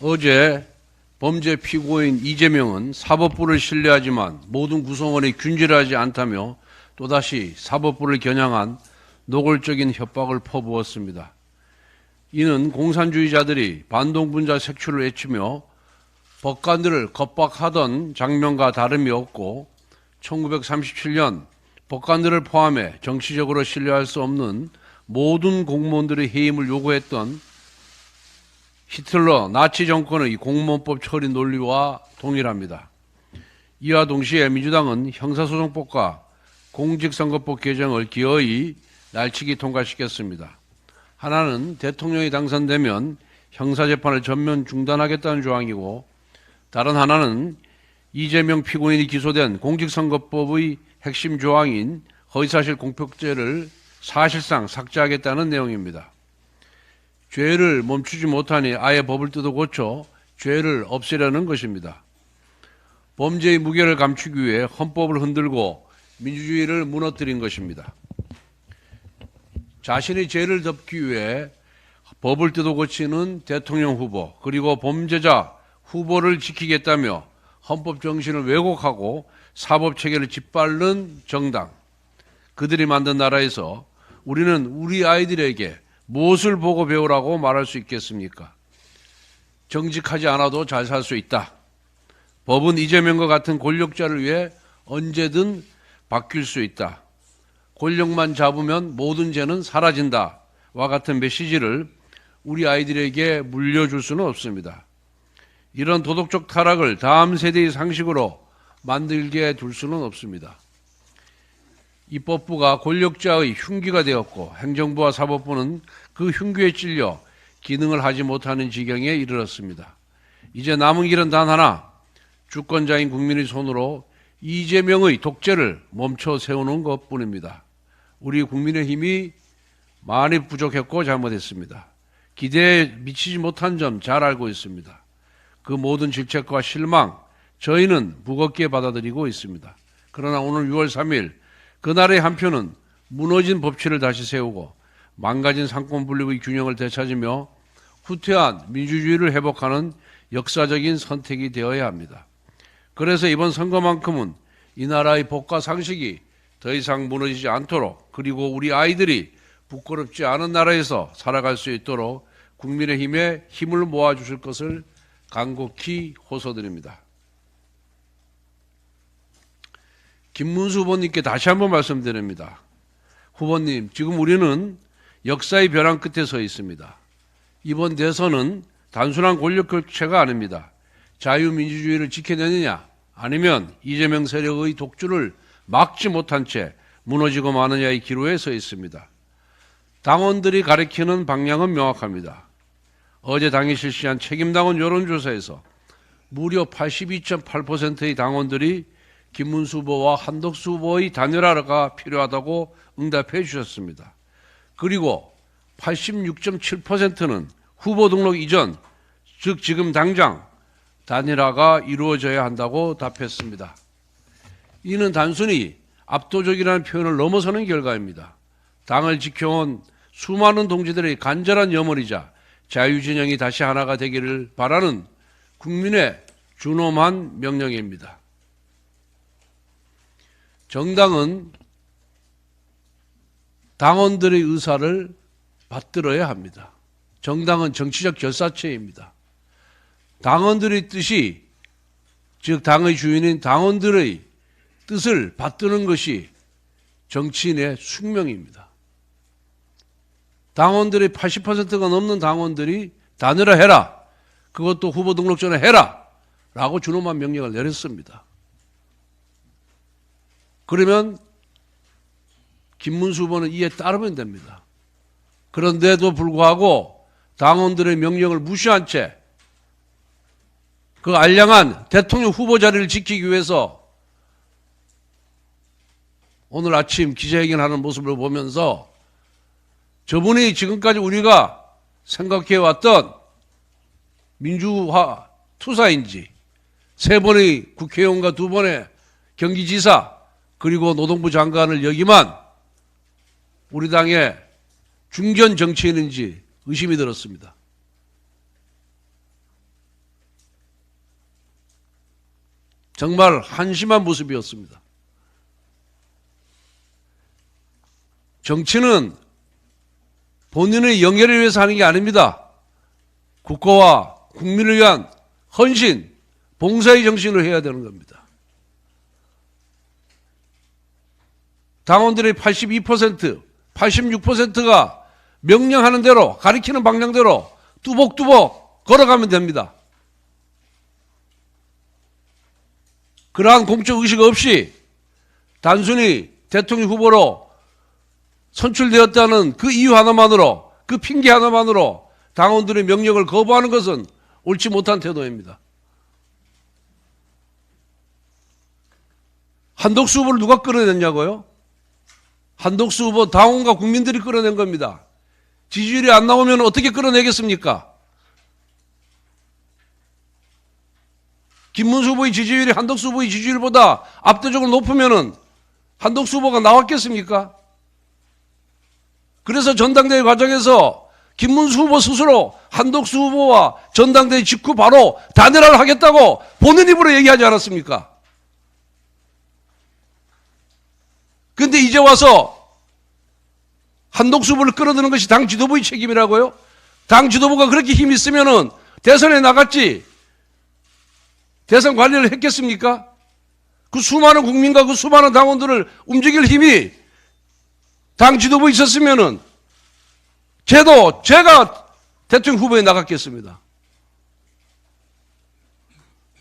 어제 범죄 피고인 이재명은 사법부를 신뢰하지만 모든 구성원이 균질하지 않다며 또다시 사법부를 겨냥한 노골적인 협박을 퍼부었습니다. 이는 공산주의자들이 반동분자 색출을 외치며 법관들을 겁박하던 장면과 다름이 없고 1937년 법관들을 포함해 정치적으로 신뢰할 수 없는 모든 공무원들의 해임을 요구했던 히틀러 나치 정권의 공무원법 처리 논리와 동일합니다. 이와 동시에 민주당은 형사소송법과 공직선거법 개정을 기어이 날치기 통과시켰습니다. 하나는 대통령이 당선되면 형사재판을 전면 중단하겠다는 조항이고 다른 하나는 이재명 피고인이 기소된 공직선거법의 핵심 조항인 허위사실 공표죄를 사실상 삭제하겠다는 내용입니다. 죄를 멈추지 못하니 아예 법을 뜯어 고쳐 죄를 없애려는 것입니다. 범죄의 무게를 감추기 위해 헌법을 흔들고 민주주의를 무너뜨린 것입니다. 자신의 죄를 덮기 위해 법을 뜯어 고치는 대통령 후보 그리고 범죄자 후보를 지키겠다며 헌법 정신을 왜곡하고 사법 체계를 짓밟는 정당 그들이 만든 나라에서 우리는 우리 아이들에게 무엇을 보고 배우라고 말할 수 있겠습니까? 정직하지 않아도 잘 살 수 있다. 법은 이재명과 같은 권력자를 위해 언제든 바뀔 수 있다. 권력만 잡으면 모든 죄는 사라진다. 와 같은 메시지를 우리 아이들에게 물려줄 수는 없습니다. 이런 도덕적 타락을 다음 세대의 상식으로 만들게 둘 수는 없습니다. 입법부가 권력자의 흉기가 되었고 행정부와 사법부는 그 흉기에 찔려 기능을 하지 못하는 지경에 이르렀습니다. 이제 남은 길은 단 하나, 주권자인 국민의 손으로 이재명의 독재를 멈춰 세우는 것 뿐입니다. 우리 국민의 힘이 많이 부족했고 잘못했습니다. 기대에 미치지 못한 점 잘 알고 있습니다. 그 모든 질책과 실망, 저희는 무겁게 받아들이고 있습니다. 그러나 오늘 6월 3일 그날의 한 표는 무너진 법치를 다시 세우고 망가진 상권 분립의 균형을 되찾으며 후퇴한 민주주의를 회복하는 역사적인 선택이 되어야 합니다. 그래서 이번 선거만큼은 이 나라의 법과 상식이 더 이상 무너지지 않도록 그리고 우리 아이들이 부끄럽지 않은 나라에서 살아갈 수 있도록 국민의힘에 힘을 모아 주실 것을 간곡히 호소드립니다. 김문수 후보님께 다시 한번 말씀드립니다. 후보님, 지금 우리는 역사의 벼랑 끝에 서 있습니다. 이번 대선은 단순한 권력 교체가 아닙니다. 자유민주주의를 지켜내느냐, 아니면 이재명 세력의 독주를 막지 못한 채 무너지고 마느냐의 기로에 서 있습니다. 당원들이 가리키는 방향은 명확합니다. 어제 당이 실시한 책임당원 여론조사에서 무려 82.8%의 당원들이 김문수 후보와 한덕수 후보의 단일화가 필요하다고 응답해 주셨습니다. 그리고 86.7%는 후보 등록 이전, 즉 지금 당장 단일화가 이루어져야 한다고 답했습니다. 이는 단순히 압도적이라는 표현을 넘어서는 결과입니다. 당을 지켜온 수많은 동지들의 간절한 염원이자 자유진영이 다시 하나가 되기를 바라는 국민의 준엄한 명령입니다. 정당은 당원들의 의사를 받들어야 합니다. 정당은 정치적 결사체입니다. 당원들의 뜻이 즉 당의 주인인 당원들의 뜻을 받드는 것이 정치인의 숙명입니다. 당원들의 80%가 넘는 당원들이 단일화 해라. 그것도 후보 등록 전에 해라. 라고 준엄한 명령을 내렸습니다. 그러면 김문수 후보는 이에 따르면 됩니다. 그런데도 불구하고 당원들의 명령을 무시한 채 그 알량한 대통령 후보 자리를 지키기 위해서 오늘 아침 기자회견하는 모습을 보면서 저분이 지금까지 우리가 생각해왔던 민주화 투사인지 세 번의 국회의원과 두 번의 경기지사 그리고 노동부 장관을 여기만 우리 당의 중견 정치인인지 의심이 들었습니다. 정말 한심한 모습이었습니다. 정치는 본인의 영예를 위해서 하는 게 아닙니다. 국가와 국민을 위한 헌신, 봉사의 정신으로 해야 되는 겁니다. 당원들의 82%, 86%가 명령하는 대로, 가리키는 방향대로 뚜벅뚜벅 걸어가면 됩니다. 그러한 공적 의식 없이 단순히 대통령 후보로 선출되었다는 그 이유 하나만으로, 그 핑계 하나만으로 당원들의 명령을 거부하는 것은 옳지 못한 태도입니다. 한덕수 후보를 누가 끌어냈냐고요? 한덕수 후보 당원과 국민들이 끌어낸 겁니다. 지지율이 안 나오면 어떻게 끌어내겠습니까? 김문수 후보의 지지율이 한덕수 후보의 지지율보다 압도적으로 높으면은 한덕수 후보가 나왔겠습니까? 그래서 전당대회 과정에서 김문수 후보 스스로 한덕수 후보와 전당대회 직후 바로 단일화를 하겠다고 본인 입으로 얘기하지 않았습니까? 근데 이제 와서 한덕수 후보를 끌어드는 것이 당 지도부의 책임이라고요? 당 지도부가 그렇게 힘이 있으면은 대선에 나갔지 대선 관리를 했겠습니까? 그 수많은 국민과 그 수많은 당원들을 움직일 힘이 당 지도부에 있었으면은 제도 제가 대통령 후보에 나갔겠습니다.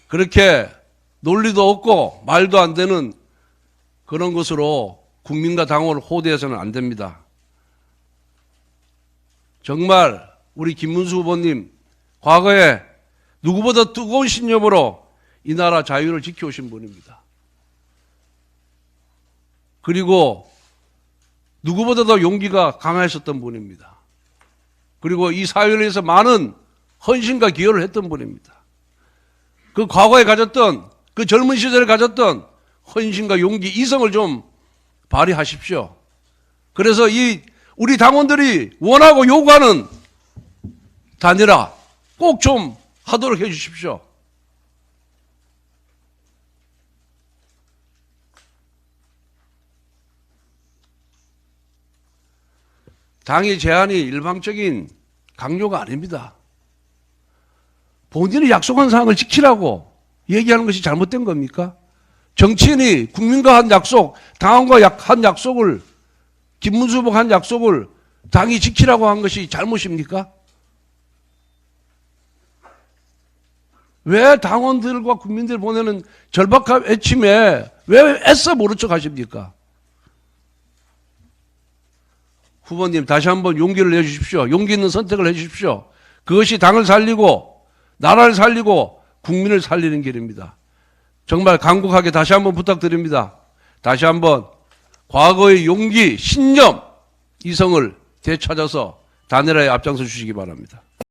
그렇게 논리도 없고 말도 안 되는 그런 것으로 국민과 당원을 호대해서는 안 됩니다. 정말 우리 김문수 후보님 과거에 누구보다 뜨거운 신념으로 이 나라 자유를 지켜오신 분입니다. 그리고 누구보다도 용기가 강하셨던 분입니다. 그리고 이 사회를 위해서 많은 헌신과 기여를 했던 분입니다. 그 과거에 가졌던 그 젊은 시절에 가졌던 헌신과 용기, 이성을 좀 발휘하십시오. 그래서 이 우리 당원들이 원하고 요구하는 단일화 꼭 좀 하도록 해 주십시오. 당의 제안이 일방적인 강요가 아닙니다. 본인이 약속한 사항을 지키라고 얘기하는 것이 잘못된 겁니까? 정치인이 국민과 한 약속, 당원과 약- 한 약속을, 김문수 후보가 한 약속을 당이 지키라고 한 것이 잘못입니까? 왜 당원들과 국민들 보내는 절박한 외침에 왜 애써 모른 척 하십니까? 후보님 다시 한번 용기를 내주십시오. 용기 있는 선택을 해주십시오. 그것이 당을 살리고 나라를 살리고 국민을 살리는 길입니다. 정말 간곡하게 다시 한번 부탁드립니다. 다시 한번 과거의 용기, 신념, 이성을 되찾아서 단일화에 앞장서 주시기 바랍니다.